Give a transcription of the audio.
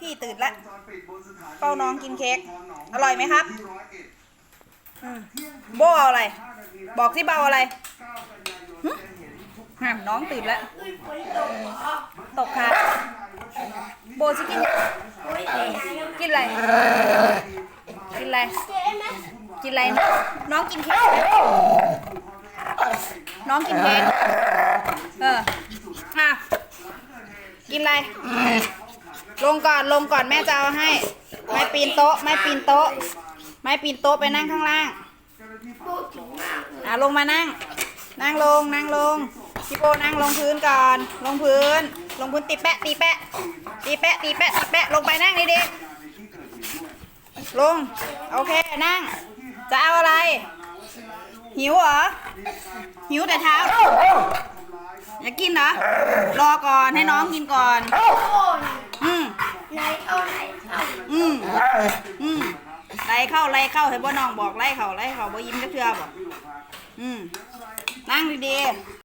พี่ตื่นละเป้าน้องกินเค้กอร่อยไหมครับโบเอาอะไร บอกที่เบาอะไรหึอะน้องตื่นแล้วตกค่ะโบจะกินกินอะไรกินอะไรกินอะไรนะน้องกินเค้กน้องกินเค้กเอออะกินอะไร ลงก่อนลงก่อนแม่จะเอาให้ ไม่ปีนโต๊ะ ไม่ปีนโต๊ะ ไม่ปีนโต๊ะไปนั่งข้างล่างอะลงมานั่ง นั่งลงนั่งลงพี่โบนั่งลงพื้นก่อน ลงพื้น ลงพื้นตีแปะตีแปะตีแปะตีแปะตีแปะลงไปนั่งดีๆลงโอเคนั่ง จะเอาอะไร หิวเหรอ หิวแต่เช้า อยากกินเหรอ รอก่อนให้น้องกินก่อน ไหลเข้าไหลเข้าอืมอืมไหลเข้าไหลเข้าให้บ่น้องบอกไหลเข้าไหลเข้าบ่ยิ้มจะเชื่อบ่อืมนั่งดีๆ